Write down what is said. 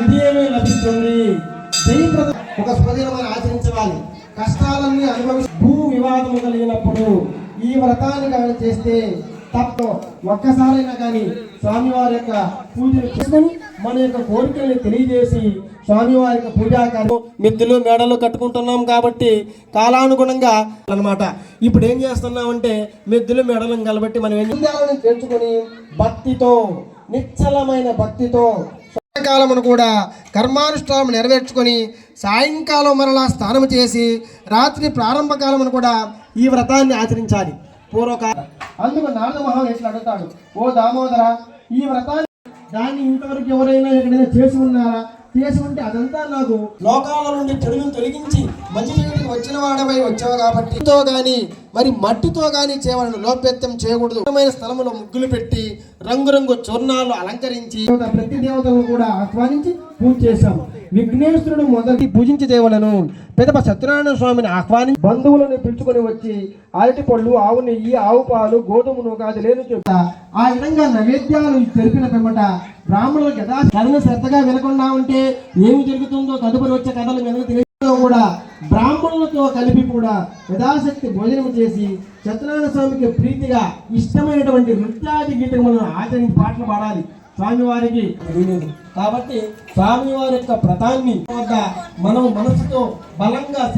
విజయమే లభిస్తుంది. జయప్రద ఒక స్వదినమని ఆచరించాలి కష్టాలన్నీ అనుభవి భూ వివాదము కలిగినప్పుడు ఈ వ్రతాన్ని కానీ చేస్తే తప్ప ఒక్కసారైనా కానీ స్వామివారి యొక్క పూజలు చేసుకొని మన యొక్క కోరికల్ని తెలియజేసి స్వామివారి యొక్క పూజా మిద్దులు మేడలు కట్టుకుంటున్నాం కాబట్టి కాలానుగుణంగా అన్నమాట. ఇప్పుడు ఏం చేస్తున్నామంటే మిద్దులు మేడలు కలబట్టి మనం ఏం తెచ్చుకొని భక్తితో నిశ్చలమైన భక్తితో సాయంకాలమును కూడా కర్మానుష్ఠానం నెరవేర్చుకొని సాయంకాలం మరలా స్నానం చేసి రాత్రి ప్రారంభ కాలమును కూడా ఈ వ్రతాన్ని ఆచరించాలి. పూర్వకాల అందుకు నారద మహావేశ్వరుడు అడుగుతాడు ఓ దామోదర ఈ వ్రతాన్ని దాన్ని ఇంతవరకు ఎవరైనా ఎక్కడైనా చేసి ఉన్నారా? చేసి ఉంటే అదంతా నాకు లోకాల నుండి చెడులను తొలగించి మంచి వచ్చిన వాడమై వచ్చావు కాబట్టి. తో గాని మరి మట్టితో గాని చేయవలను లోపెత్తం చేయకూడదు. స్థలంలో ముగ్గులు పెట్టి రంగురంగు చూర్ణాలు అలంకరించి ప్రతి దేవతలను కూడా ఆహ్వానించి పూజ చేశాం విఘ్నేశ్వరుడు మొదటి పూజించి దేవలను పెదప సత్యనారాయణ స్వామిని ఆహ్వానించి బంధువులను పిలుచుకొని వచ్చి అరటి పళ్ళు ఆవు నెయ్యి ఆవు పాలు గోధుమను కాదు లేని చెప్తా ఆ విధంగా నైవేద్యాలు తెలిపిన పిమ్మట బ్రాహ్మణులు కదా కథను శ్రద్ధగా వినకుండా ఉంటే ఏమి జరుగుతుందో తదుపరి వచ్చే కథలు వెనక తెలియడం కూడా బ్రాహ్మణులతో కలిపి కూడా యథాశక్తి భోజనం చేసి సత్యనారాయణ స్వామికి ప్రీతిగా ఇష్టమైనటువంటి నృత్యాది గీతములను ఆచరించి పాటలు పాడాలి. స్వామివారికి వీలేదు కాబట్టి స్వామివారి యొక్క వ్రతాన్ని వద్ద మనం మనసుతో బలంగా